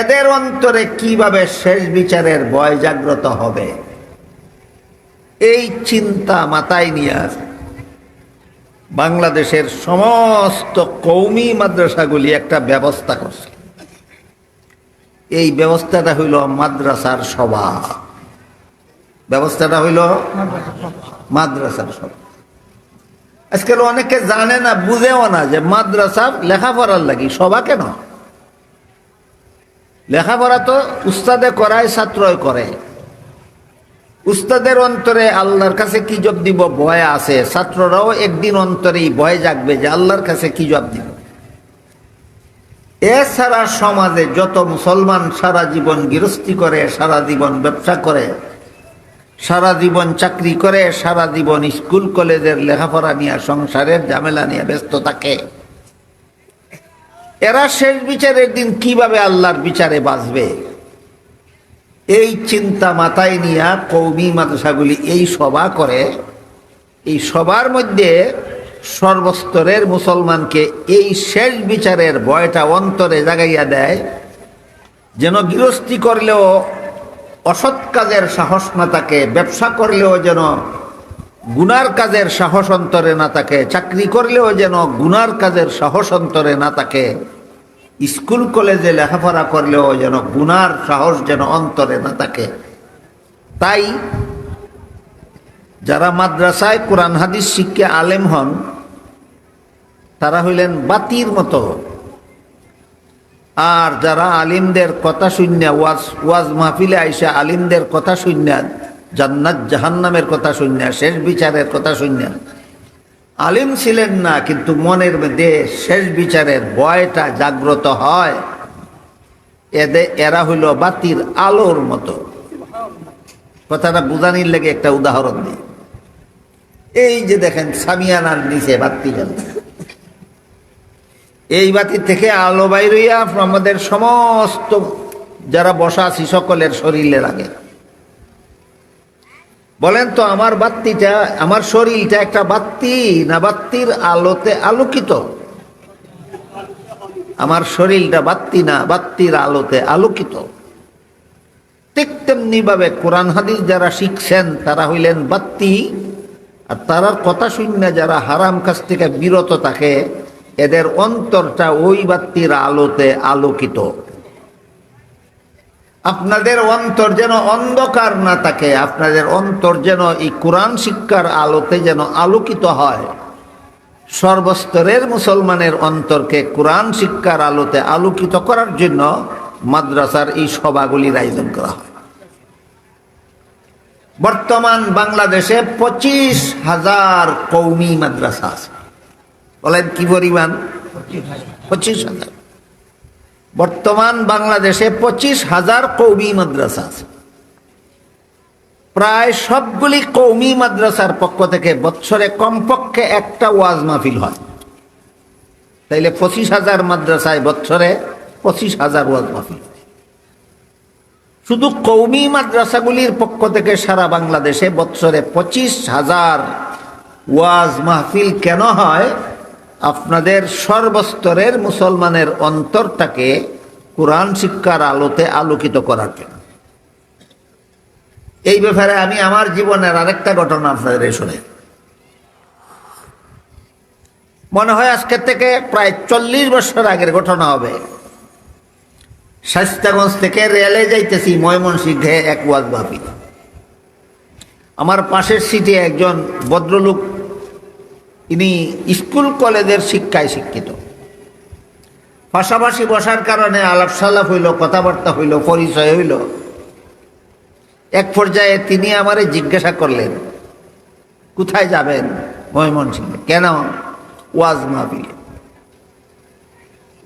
এদের অন্তরে কীভাবে শেষ বিচারের ভয় জাগ্রত হবে? এই চিন্তা মাথায় নিয়ে আসে। বাংলাদেশের সমস্ত কৌমি মাদ্রাসাগুলি একটা ব্যবস্থা করছে। এই ব্যবস্থাটা হইল মাদ্রাসার সভা। ব্যবস্থাটা হইল মাদ্রাসার সভা। আজকাল অনেকে জানে না, বুঝেও না যে মাদ্রাসা লেখাপড়ার লাগি সভা কেন? লেখাপড়া তো উস্তাদে করায়, ছাত্রই করে। উস্তাদের অন্তরে আল্লাহর কাছে কি জব দিব ভয় আছে। ছাত্ররাও একদিন অন্তরেই ভয় জাগবে যে আল্লাহর কাছে কি জব দিব। এছাড়া সমাজে যত মুসলমান সারা জীবন গৃহস্থী করে, সারা জীবন ব্যবসা করে, সারা জীবন চাকরি করে, সারা জীবন স্কুল, কলেজের লেখাপড়া নিয়ে, সংসারের ঝামেলা নিয়ে ব্যস্ত থাকে। এরা শেষ বিচারের দিন কীভাবে আল্লাহর বিচারে বাঁচবে? এই চিন্তা মাথায় নিয়ে কৌমি মাদ্রাসাগুলি এই সভা করে। এই সবার মধ্যে সর্বস্তরের মুসলমানকে এই শেষ বিচারের ভয়টা অন্তরে জাগাইয়া দেয়, যেন গৃহস্থী করলেও, অসৎ কাজের সাহস না থাকে, ব্যবসা করলেও যেন গুনার কাজের সাহস অন্তরে না থাকে, চাকরি করলেও যেন গুনার কাজের সাহস অন্তরে না থাকে, স্কুল কলেজে লেখাপড়া করলেও যেন গুনার সাহস যেন অন্তরে না থাকে। তাই যারা মাদ্রাসায় কোরআন হাদিস শিক্ষে আলেম হন, তারা হইলেন বাতির মতো। আর যারা আলিমদের কথা শূন্য, ওয়াজ ওয়াজ মাহফিলে আইসা আলিমদের কথা শূন্য জান্নাত জাহান্নামের কথা শূন্য, শেষ বিচারের কথা শূন্য। আলিম ছিলেন না, কিন্তু মনের মধ্যে শেষ বিচারের ভয়টা জাগ্রত হয়। এদে, এরা হইল বাতির আলোর মতো। কথাটা বুঝানির লেগে একটা উদাহরণ দিই। এই যে দেখেন, সামিয়ানার নিচে বাতি জ্বলছে এই বাতি থেকে আলো বাইরইয়া আমাদের সমস্ত, যারা বসা আছি, সকলের শরীরে লাগে। বলেন তো, আমার বাত্তিটা, আমার শরীরটা একটা বাত্তি না বাত্তির আলোতে আলোকিত? আমার শরীরটা বাত্তি না বাত্তির আলোতে আলোকিত। ঠিক তেমনি ভাবে কোরআন হাদিস যারা শিখছেন, তারা হইলেন বাত্তি, আর তারার কথা শুনে যারা হারাম কাছ থেকে বিরত থাকে, এদের অন্তরটা ওই বাত্তির আলোতে আলোকিত। আপনাদের অন্তর যেন অন্ধকার না থাকে, আপনাদের অন্তর যেন এই কোরআন শিক্ষার আলোতে যেন আলোকিত হয়। সর্বস্তরের মুসলমানের অন্তরকে কোরআন শিক্ষার আলোতে আলোকিত করার জন্য মাদ্রাসার এই সভাগুলির আয়োজন করা হয়। বর্তমান বাংলাদেশে পঁচিশ হাজার কৌমি মাদ্রাসা আছে। বলেন কি পরিমাণ? পঁচিশ হাজার। বর্তমান বাংলাদেশে পঁচিশ হাজার কৌমি মাদ্রাসা আছে। প্রায় সবগুলি কৌমি মাদ্রাসার পক্ষ থেকে বৎসরে কমপক্ষে একটা ওয়াজ মাহফিল হয়। তাইলে পঁচিশ হাজার মাদ্রাসায় বৎসরে পঁচিশ হাজার ওয়াজ মাহফিল। শুধু কৌমি মাদ্রাসাগুলির পক্ষ থেকে সারা বাংলাদেশে বৎসরে পঁচিশ হাজার ওয়াজ মাহফিল কেন হয়? আপনাদের সর্বস্তরের মুসলমানের অন্তরটাকে কোরআন শিক্ষার আলোতে আলোকিত করার জন্য। এই ব্যাপারে আমি আমার জীবনের আরেকটা ঘটনা আপনাদের শুনে মনে হয় আজকের থেকে প্রায় চল্লিশ বছর আগের ঘটনা হবে। শাস্তাগঞ্জ থেকে রেলে যাইতেছি ময়মনসিংহে এক ওয়াজ আমার পাশের সিটে একজন ভদ্রলোক ইনি স্কুল কলেজের শিক্ষায় শিক্ষিত। পাশাপাশি বসার কারণে আলাপ সালাপ হইল, কথাবার্তা হইল, পরিচয় হইল। এক পর্যায়ে তিনি আমারে জিজ্ঞাসা করলেন, কোথায় যাবেন ময়মনসিংহে? কেন? ওয়াজ মাহফিলে।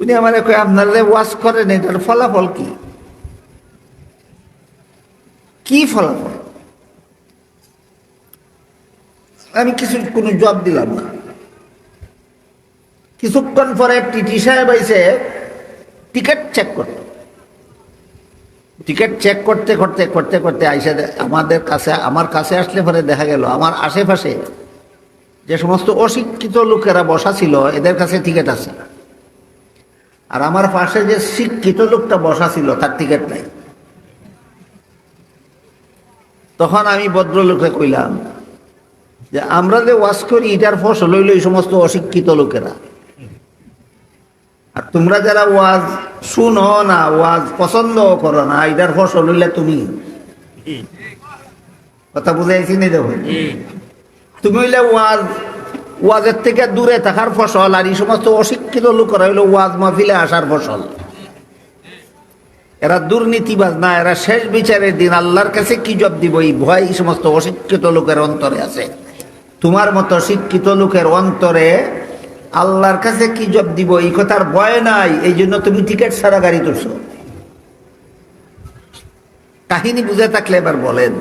উনি আমার কয়ে, আপনার ওয়াজ করেন, এটার ফলাফল কি? কি ফলাফল? আমি কিছু, কোনো জবাব দিলাম না। কিছুক্ষণ পরে টিটি সাহেব আইসে টিকিট চেক করত টিকিট চেক করতে করতে করতে করতে আইসে আমাদের কাছে, আমার কাছে আসলে পরে দেখা গেল, আমার আশেপাশে যে সমস্ত অশিক্ষিত লোকেরা বসা ছিল, এদের কাছে টিকিট আছে। আর আমার পাশে যে শিক্ষিত লোকটা বসা ছিল, তার টিকিট নাই। তখন আমি ভদ্রলোকে কইলাম যে আমরা যে ওয়াজ করি, এটার ফসল হইল এই সমস্ত অশিক্ষিত লোকেরা। আর তোমরা যারা ওয়াজ শুনো না, ওয়াজ পছন্দ করো না, এটার ফসল হইলে তুমি। কথা বুঝাইছি নি দেখো? তুমি হইলে ওয়াজ, ওয়াজের থেকে দূরে থাকার ফসল, আর এই সমস্ত অশিক্ষিত লোকেরা হইল ওয়াজ মাহফিলে আসার ফসল। এরা দুর্নীতিবাজ না, এরা শেষ বিচারের দিন আল্লাহর কাছে কি জব দিব? এই ভয় এই সমস্ত অশিক্ষিত লোকের অন্তরে আছে। তোমার মতো শিক্ষিত লোকের অন্তরে আল্লাহর কাছে কি জব দিব? এই কথার ভয় নাই এই জন্য তুমি টিকিট ছাড়া গাড়ি তুলছো কাহিনী বুঝে থাকলে এবার বলেন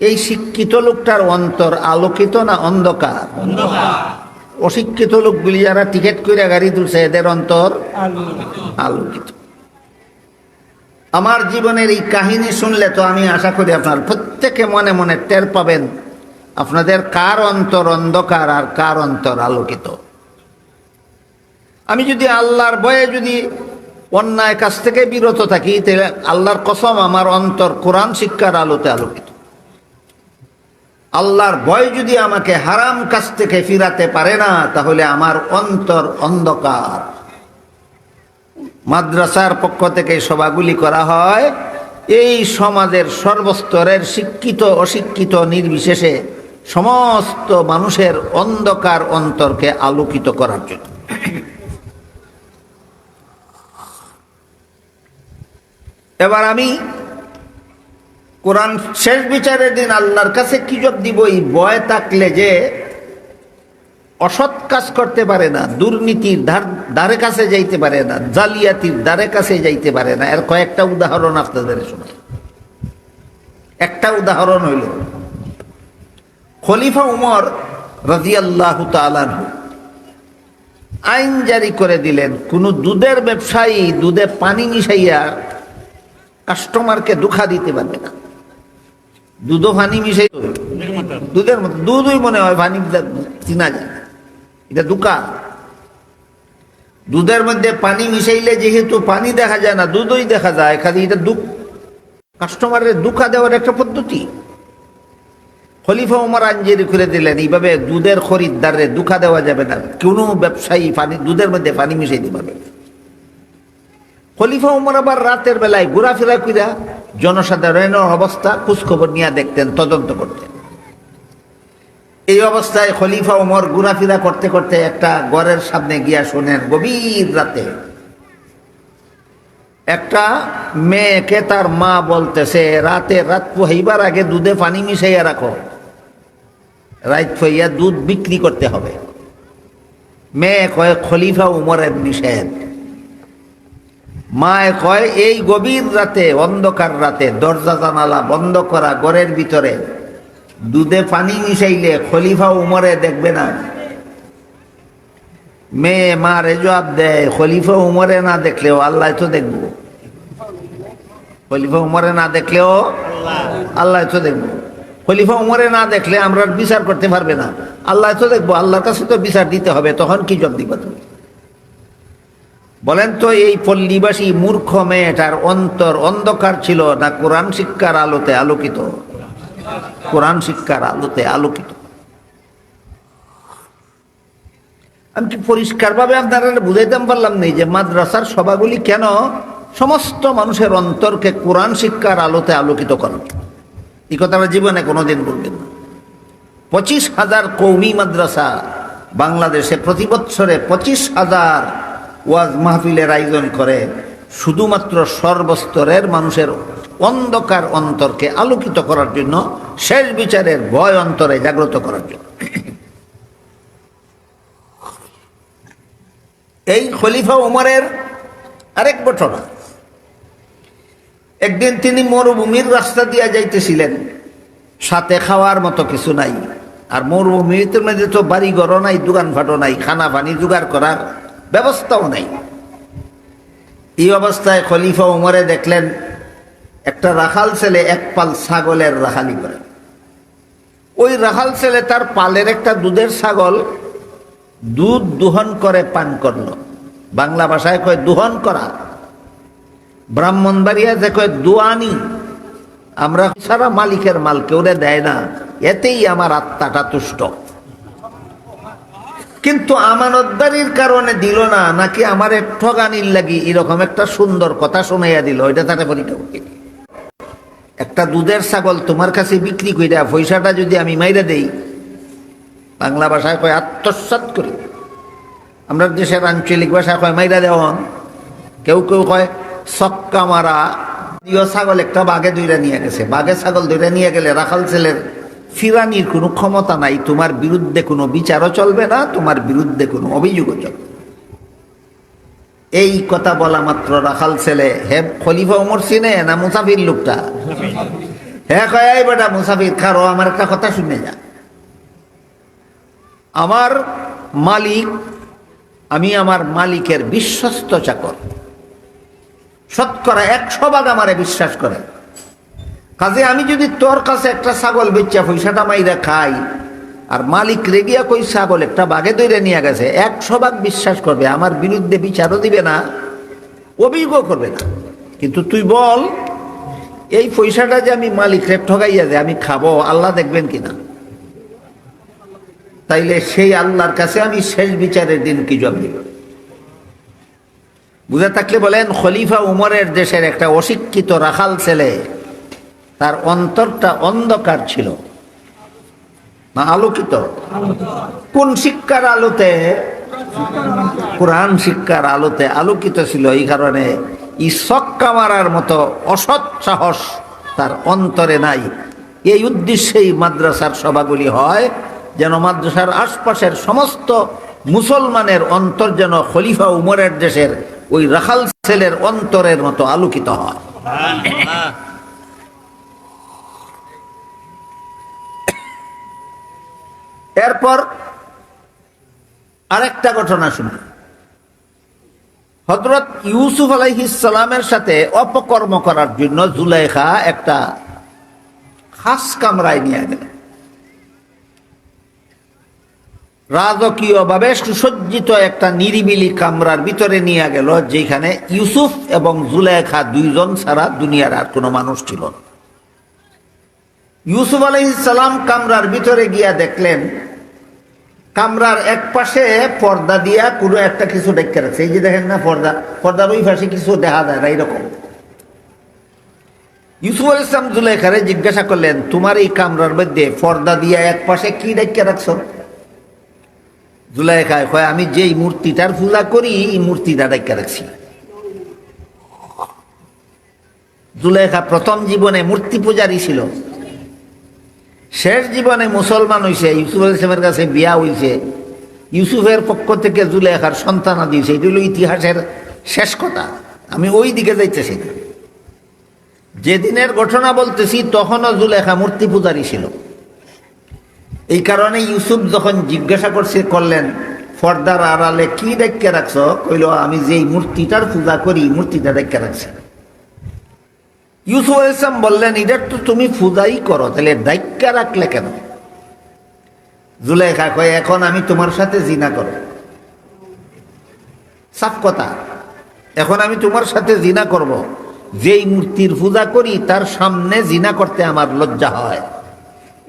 এই শিক্ষিত লোকটার অন্তর আলোকিত না অন্ধকার? অশিক্ষিত লোকগুলি যারা টিকিট করে গাড়ি তুলছে এদের অন্তর আলোকিত। আমার জীবনের এই কাহিনী শুনলে তো আমি আশা করি আপনার প্রত্যেকে মনে মনে টের পাবেন আপনাদের কার অন্তর অন্ধকার আর কার অন্তর আলোকিত? আমি যদি আল্লাহর ভয়ে যদি অন্যায় কাছ থেকে বিরত থাকি, তাহলে আল্লাহর কসম আমার অন্তর কোরআন শিক্ষার আলোতে আলোকিত। আল্লাহর ভয় যদি আমাকে হারাম কাছ থেকে ফিরাতে পারে না, তাহলে আমার অন্তর অন্ধকার। মাদ্রাসার পক্ষ থেকে সভাগুলি করা হয়। এই সমাজের সর্বস্তরের শিক্ষিত, অশিক্ষিত, নির্বিশেষে সমস্ত মানুষের অন্ধকার অন্তরকে আলোকিত করার জন্য। এবার আমি কোরআন শেষ বিচারের দিন আল্লাহর কাছে কি জব দিব? এই ভয় থাকলে যে অসৎ কাজ করতে পারে না, দুর্নীতির দ্বারে কাছে যাইতে পারে না, জালিয়াতির দ্বারে কাছে যাইতে পারে না। এর কয়েকটা উদাহরণ আপনাদের শোনাই। একটা উদাহরণ হইল খলিফা উমর রাজিয়াল্লাহ তালানহু আইন জারি করে দিলেন, কোন দুধের ব্যবসায়ী দুধে পানি মিশাইয়া কাস্টমারকে দুঃখা দিতে পারবে না। দুধও পানি মিশাই দুধের মতো দুধই মনে হয় পানি চিনা যায় এটা দুকা দুধের মধ্যে পানি মিশাইলে যেহেতু পানি দেখা যায় না, দুধই দেখা যায়, খালি এটা দুঃখ কাস্টমারের দুঃখা দেওয়ার একটা পদ্ধতি। খলিফা উমর আঞ্জেরি করে দিলেন, এইভাবে দুধের খরিদ্দারে দুঃখা দেওয়া যাবে না। কোনো ব্যবসায়ী পানি, দুধের মধ্যে পানি মিশাই দিতে পারবে খলিফা উমর আবার রাতের বেলায় ঘোরাফেরা কইরা জনসাধারণের অবস্থা খোঁজখবর নিয়ে দেখতেন, তদন্ত করতেন। এই অবস্থায় খলিফা উমর ঘোরাফেরা করতে করতে একটা গড়ের সামনে গিয়া শোনেন, গভীর রাতে একটা মেয়েকে তার মা বলতেছে, রাতে রাত পোহাইবার আগে দুধে পানি মিশাইয়া রাখো। রাত ফইয়া দুধ বিক্রি করতে হবে। মেয়ে কয়, খলিফা উমরের নিষেধ মায় কয়, এই গভীর রাতে, অন্ধকার রাতে, দরজা জানালা বন্ধ করা ঘরের ভিতরে দুধে পানি মিশাইলে খলিফা উমরে দেখবে না। মেয়ে মারে জবাব দেয়, খলিফা উমরে না দেখলেও আল্লাহ তো দেখব। খলিফা উমরে না দেখলেও আল্লাহ তো দেখব। খলিফা উমরে না দেখলে আমরা বিচার করতে পারবে না। আল্লাহ তো দেখব, আল্লাহর কাছে তো বিচার দিতে হবে, তখন কি জব দিবা তুমি বলেন তো, এই পল্লীবাসী মূর্খ মেয়েটার অন্তর অন্ধকার ছিল না কোরআন শিক্ষার আলোতে আলোকিত? কোরআন শিক্ষার আলোতে আলোকিত। আমি কি পরিষ্কারভাবে আপনারা বুঝাইতে পারলাম নেই যে মাদ্রাসার সভাগুলি কেন সমস্ত মানুষের অন্তরকে কোরআন শিক্ষার আলোতে আলোকিত করেন এই কথাটা জীবনে কোনোদিন বলবেন না। পঁচিশ হাজার কৌমি মাদ্রাসা বাংলাদেশে প্রতি বছরে পঁচিশ হাজার ওয়াজ মাহফিলের আয়োজন করে, শুধুমাত্র সর্বস্তরের মানুষের অন্ধকার অন্তরকে আলোকিত করার জন্য, শেষ বিচারের ভয় অন্তরে জাগ্রত করার জন্য। এই খলিফা উমরের আরেক ঘটনা একদিন তিনি মরুভূমির রাস্তা দিয়া যাইতেছিলেন। সাথে খাওয়ার মতো কিছু নাই। আর মরুভূমির মধ্যে তো বাড়ি ঘরও নাই দোকান ফাটো নাই খানা পানি জোগাড় করার ব্যবস্থাও নাই। এই অবস্থায় খলিফা উমরে দেখলেন, একটা রাখাল ছেলে এক পাল ছাগলের রাখালি করে। ওই রাখাল ছেলে তার পালের একটা দুধের ছাগল দুধ দুহন করে পান করল। বাংলা ভাষায় কয় দুহন করা। ব্রাহ্মণবাড়িয়া যে কয় দোয়ানি, আমরা সারা মালিকের মাল কেউরে দেয় না, এতেই আমার আত্মাটা তুষ্ট। কিন্তু আমানতদারির কারণে দিল না, নাকি আমার ঠগানির লাগি এরকম একটা সুন্দর কথা শুনাইয়া দিল, ওইটা তাতে পরীক্ষা একটা দুধের ছাগল তোমার কাছে বিক্রি কইরা পয়সাটা যদি আমি মাইরে দেই, বাংলা ভাষায় কয় আত্মসাত করি। আমরা দেশের আঞ্চলিক ভাষায় কয় মাইরা দেওয়া হন। কেউ কেউ কয় সক্কা মারা, প্রিয় ছাগল একটা বাঘে দইরা নিয়ে গেছে। বাঘে ছাগল দইরা নিয়ে গেলে রাখাল ছেলের ফিরানির কোনো ক্ষমতা নাই, তোমার বিরুদ্ধে কোনো বিচারও চলবে না, তোমার বিরুদ্ধে কোনো অভিযোগও চলবে এই কথা বলা মাত্র রাখাল ছেলে। হে খলিফা উমর সিনে না মুসাফির লোকটা? হ্যাঁ কয়, এই বেটা মুসাফির, খারো, আমার একটা কথা শুনে যা। আমার মালিক, আমি আমার মালিকের বিশ্বস্ত চাকর। শতকরা একশো ভাগ আমারে বিশ্বাস করে। কাজে আমি যদি তোর কাছে একটা ছাগল বেচা পয়সাটা মাইরা খাই, আর মালিক রেগিয়া কই ছাগল একটা বাঘে দৈরে নিয়ে গেছে, একশো ভাগ বিশ্বাস করবে, আমার বিরুদ্ধে বিচারও দিবে না, অভিযোগও করবে না। কিন্তু তুই বল, এই পয়সাটা যে আমি মালিকরে ঠগাইয়া যে আমি খাব, আল্লাহ দেখবেন কিনা? তাইলে সেই আল্লাহর কাছে আমি শেষ বিচারের দিন কি জব দিব? বুঝে থাকলে বলেন, খলিফা উমরের দেশের একটা অশিক্ষিত রাখাল ছেলে, তার অন্তরটা অন্ধকার ছিল, না আলোকিত? কোন শিক্ষার আলোতে? কোরআন শিক্ষার আলোতে আলোকিত ছিল, এই কারণে ই সক্কা মারার মতো অসৎ সাহস তার অন্তরে নাই। এই উদ্দেশ্যেই মাদ্রাসার সভাগুলি হয়, যেন মাদ্রাসার আশপাশের সমস্ত মুসলমানের অন্তর যেন খলিফা উমরের দেশের ওই রাখাল ছেলের অন্তরের মতো আলোকিত হয়। এরপর আরেকটা ঘটনা শুনি। হজরত ইউসুফ আলাইহিসালামের সাথে অপকর্ম করার জন্য জুলেখা একটা খাস কামরায় নিয়ে গেল রাজকীয়ভাবে সুসজ্জিত একটা নিরিবিলি কামরার ভিতরে নিয়ে গেল, যেখানে ইউসুফ এবং জুলেখা দুইজন ছাড়া দুনিয়ার আর কোনো মানুষ ছিল ইউসুফ আলহিসাল্লাম কামরার ভিতরে গিয়া দেখলেন, কামরার এক পাশে পর্দা দিয়া কোনো একটা কিছু দেখতে রাখছে এই যে দেখেন না পর্দা, পর্দার ওই পাশে কিছু দেখা যায় না এইরকম ইউসুফ আল ইসলাম জুলেখারে জিজ্ঞাসা করলেন, তোমার এই কামরার মধ্যে পর্দা দিয়া এক পাশে কি দেখতে রাখছো? জুলেখায় কয়, আমি যেই মূর্তিটার পূজা করি, এই মূর্তিটা দেখতে রাখছি। জুলেখা প্রথম জীবনে মূর্তি পূজারই ছিল। শেষ জীবনে মুসলমান হয়েছে ইউসুফ আল ইসলামের কাছে বিয়া হয়েছে ইউসুফের পক্ষ থেকে জুলেখার সন্তান দিয়েছে এটি হলো ইতিহাসের শেষ কথা। আমি ওই দিকে যাইতেছি যেদিনের ঘটনা বলতেছি, তখনও জুলেখা মূর্তি পূজারী ছিল। এই কারণে ইউসুফ যখন জিজ্ঞাসা করছে, করলেন, ফর্দার আড়ালে কি ডেকে রাখছ? কইল, আমি যেই মূর্তিটার পূজা করি মূর্তিটা ডেকে রাখছি। ইউসুফ ইসলাম বললেন এটার তো তুমি পূজাই করো, তাহলে দায়িত্বা রাখলে কেন? জুলেখা কয়, এখন আমি তোমার সাথে জিনা করো। সাফ কথা, এখন আমি তোমার সাথে জিনা করব। যেই মূর্তির পূজা করি, তার সামনে জিনা করতে আমার লজ্জা হয়।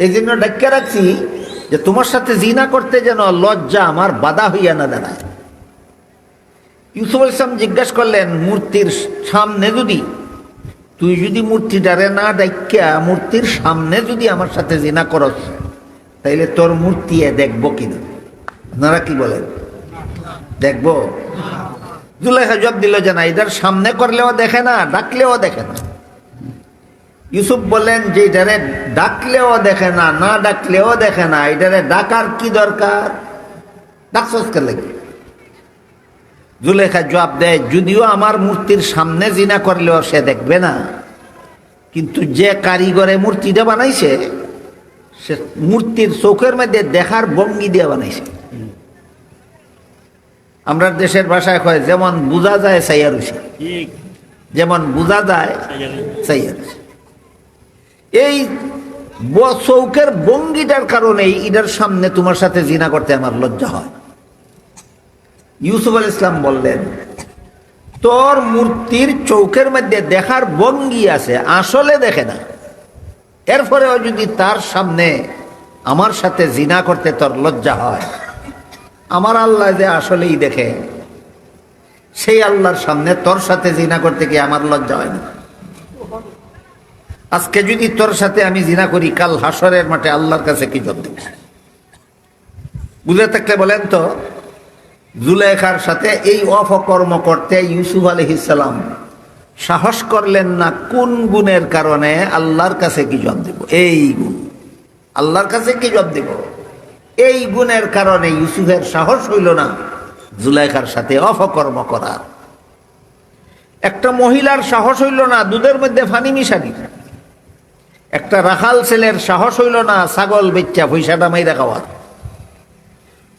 এই জন্য ডাক্কা রাখছি যে তোমার সাথে জিনা করতে যেন লজ্জা আমার বাধা হইয়া না দাঁড়ায়। ইউসুফ ইসলাম জিজ্ঞাসা করলেন, মূর্তির সামনে যদি, তুই যদি মূর্তিটারে না ডাইকা মূর্তির সামনে যদি আমার সাথে জিনা করস, তাইলে তোর মূর্তি দেখব কিনা? আপনারা কি বলেন? দেখব। জুলেখা জব দিল যে না এটার সামনে করলেও দেখে না, ডাকলেও দেখে না। ইউসুফ বললেন যে এটারে ডাকলেও দেখে না না ডাকলেও দেখে না এটারে ডাকার কি দরকার? ডাকসকে লাগে? জুলেখা জবাব দেয় যদিও আমার মূর্তির সামনে জিনা করলেও সে দেখবে না কিন্তু যে কারিগরে মূর্তিটা বানাইছে সে মূর্তির চোখের মধ্যে দেখার ভঙ্গি দিয়ে বানাইছে। আমরা দেশের ভাষায় কয় যেমন বোঝা যায় সাইয়া রয়েছে। যেমন বোঝা যায়। সাইয়া রয়েছে। এই চৌকের ভঙ্গিটার কারণেই এটার সামনে তোমার সাথে জিনা করতে আমার লজ্জা হয়। ইউসুফ আল ইসলাম বললেন, তোর মূর্তির চৌকের মধ্যে দেখার বঙ্গি আছে, আসলে দেখে না। এরপরেও যদি তার সামনে আমার সাথে জিনা করতে তোর লজ্জা হয়, আমার আল্লাহ যে আসলেই দেখে, সেই আল্লাহর সামনে তোর সাথে জিনা করতে গিয়ে আমার লজ্জা হয় না? আজকে যদি তোর সাথে আমি জিনা করি, কাল হাসরের মাঠে আল্লাহর কাছে কি জব বুঝে থাকলে বলেন তো জুলেখার সাথে এই অপকর্ম করতে ইউসুফ আলহিসাল্লাম সাহস করলেন না, কোন গুণের কারণে আল্লাহর কাছে কি জব দেব? এই গুণ। আল্লাহর কাছে কি জব দেব? এই গুণের কারণে ইউসুফের সাহস হইল না জুলাইখার সাথে অপকর্ম করার। একটা মহিলার সাহস হইল না, দুধের মধ্যে ফানি মিশানি একটা রাখাল ছেলের সাহস হইল না ছাগল বেচ্চা পয়সাটা মাইরা খাওয়ার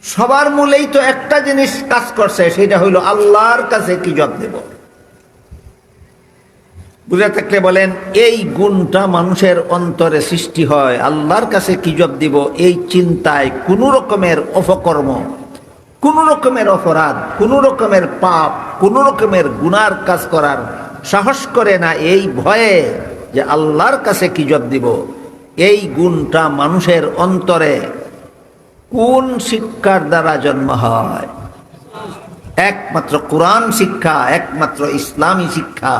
সবার মূলেই তো একটা জিনিস কাজ করছে, সেটা হইল আল্লাহর কাছে কি জব দেব? বুঝে থাকলে বলেন, এই গুণটা মানুষের অন্তরে সৃষ্টি হয়, আল্লাহর কাছে কি জব দিব? এই চিন্তায় কোনো রকমের অপকর্ম, কোন রকমের অপরাধ, কোন রকমের পাপ, কোন রকমের গুনার কাজ করার সাহস করে না, এই ভয়ে যে আল্লাহর কাছে কি জব দিব? এই গুণটা মানুষের অন্তরে কোন শিক্ষার দ্বারা জন্ম হয়? একমাত্র কোরআন শিক্ষা, একমাত্র ইসলামী শিক্ষা,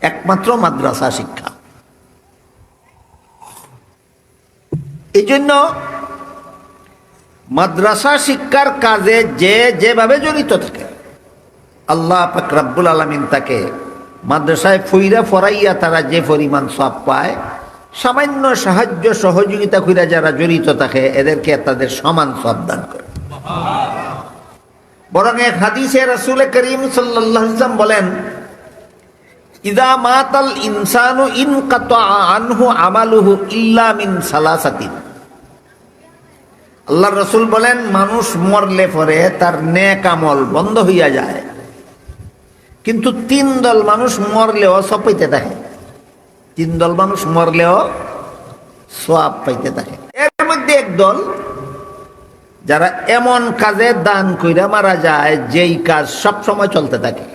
একমাত্র মাদ্রাসা শিক্ষা। এই জন্য মাদ্রাসা শিক্ষার কাজে যে যেভাবে জড়িত থাকে, আল্লাহ পাক আলমিন তাকে মাদ্রাসায় ফুইরা ফরাইয়া তারা যে পরিমাণ সব পায়, সামান্য সাহায্য সহযোগিতা কইরা যারা জড়িত থাকে, এদেরকে তাদের সমান সব দান করে। বরং এক হাদিসে রাসূল করিম ওয়াসাল্লাম বলেন, ইদা মাতাল ইনসানু ইন আনহু আমালুহু ইল্লা মিন সালাসাতিন। আল্লাহ রসুল বলেন, মানুষ মরলে পরে তার নেক আমল বন্ধ হইয়া যায়। কিন্তু তিন দল মানুষ মরলেও সব পাইতে থাকে। তিন দল মানুষ মরলেও সব পাইতে থাকে। এর মধ্যে এক দল যারা এমন কাজে দান কইরা মারা যায়, যেই কাজ সব সময় চলতে থাকে।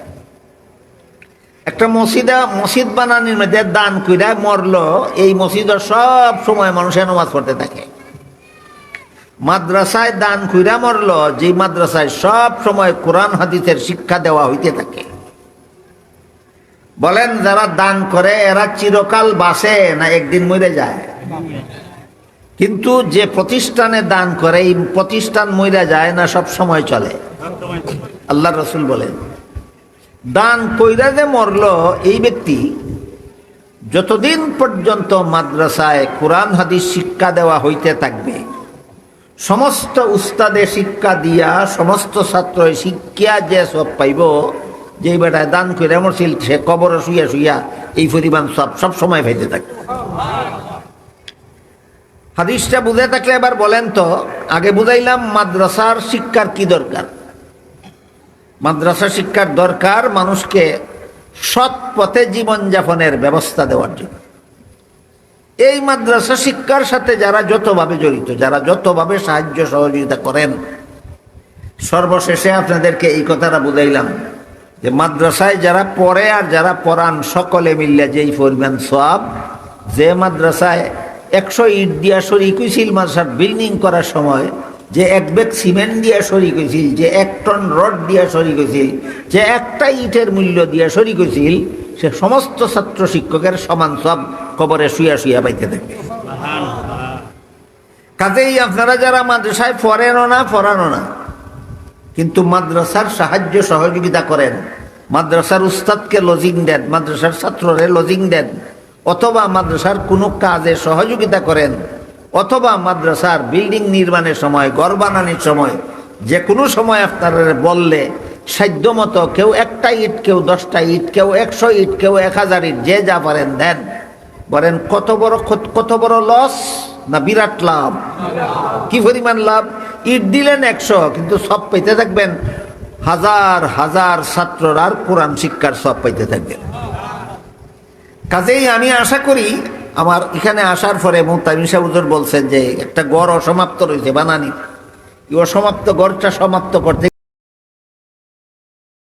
একটা মসজিদা মসজিদ বানানোর মধ্যে দান কইরা মরল, এই মসজিদে সব সময় মানুষের নামাজ পড়তে থাকে। মাদ্রাসায় দান কইরা মরল যে মাদ্রাসায় সব সময় কোরআন, হাদিসের শিক্ষা দেওয়া হইতে থাকে। বলেন, যারা দান করে, এরা চিরকাল বাসে না একদিন মরে যায়? কিন্তু যে প্রতিষ্ঠানে দান করে, এই প্রতিষ্ঠান মরে যায় না, সব সময় চলে। আল্লাহ রসুল বলেন, দান কইরা যে মরল, এই ব্যক্তি যতদিন পর্যন্ত মাদ্রাসায় কোরআন, হাদিস শিক্ষা দেওয়া হইতে থাকবে, সমস্ত উস্তাদে শিক্ষা দিয়া, সমস্ত ছাত্র শিক্ষা যে সব পাইব যে বেটায় দান করে মরছিল সে কবর শুইয়া শুইয়া এই পরিমাণ সব সব সময় পাইতে থাকে। হাদিসটা বুঝে থাকলে এবার বলেন তো, আগে বুঝাইলাম মাদ্রাসার শিক্ষার কি দরকার? মাদ্রাসা শিক্ষার দরকার মানুষকে সৎ পথে জীবনযাপনের ব্যবস্থা দেওয়ার জন্য। এই মাদ্রাসা শিক্ষার সাথে যারা যতভাবে জড়িত, যারা যতভাবে সাহায্য সহযোগিতা করেন, সর্বশেষে আপনাদেরকে এই কথাটা বুঝাইলাম। যে মাদ্রাসায় যারা পড়ে আর যারা পড়ান সকলে মিললে যেই পরিমাণ সব যে মাদ্রাসায় একশো ইট দিয়া শরিক হয়েছিল মাদ্রাসার বিল্ডিং করার সময় যে এক ব্যাগ সিমেন্ট দিয়া শরিক হয়েছিল যে এক টন রড দিয়া শরিক হয়েছিল যে একটা ইটের মূল্য দিয়া শরিক হয়েছিল সে সমস্ত ছাত্র শিক্ষকের সমান সব কবরে শুয়া শুয়া পাইতে থাকে। কাজেই আপনারা যারা মাদ্রাসায় পড়েনও না পড়ানো না কিন্তু মাদ্রাসার সাহায্য সহযোগিতা করেন। মাদ্রাসার উস্তাদকে লজিং দেন, মাদ্রাসার ছাত্ররে লজিং দেন, অথবা মাদ্রাসার কোনো কাজে সহযোগিতা করেন, অথবা মাদ্রাসার বিল্ডিং নির্মাণের সময় গড় বানানোর সময় যে কোনো সময় আপনারা বললে, সাধ্য মতো কেউ একটা ইট, কেউ দশটা ইট, কেউ একশো ইট, কেউ এক হাজার ইট, যে যা পারেন দেন। বলেন, কত বড় কত বড় লস না বিরাট লাভ? কি পরিমাণ লাভ? ইট দিলেন একশো, কিন্তু সব পাইতে থাকবেন। হাজার হাজার ছাত্ররার কোরআন শিক্ষার সব পাইতে থাকবেন। কাজেই আমি আশা করি, আমার এখানে আসার পরে মোহতামিন সাহুজুর বলছেন যে, একটা গড় অসমাপ্ত রয়েছে, বানানি। অসমাপ্ত গড়টা সমাপ্ত করতে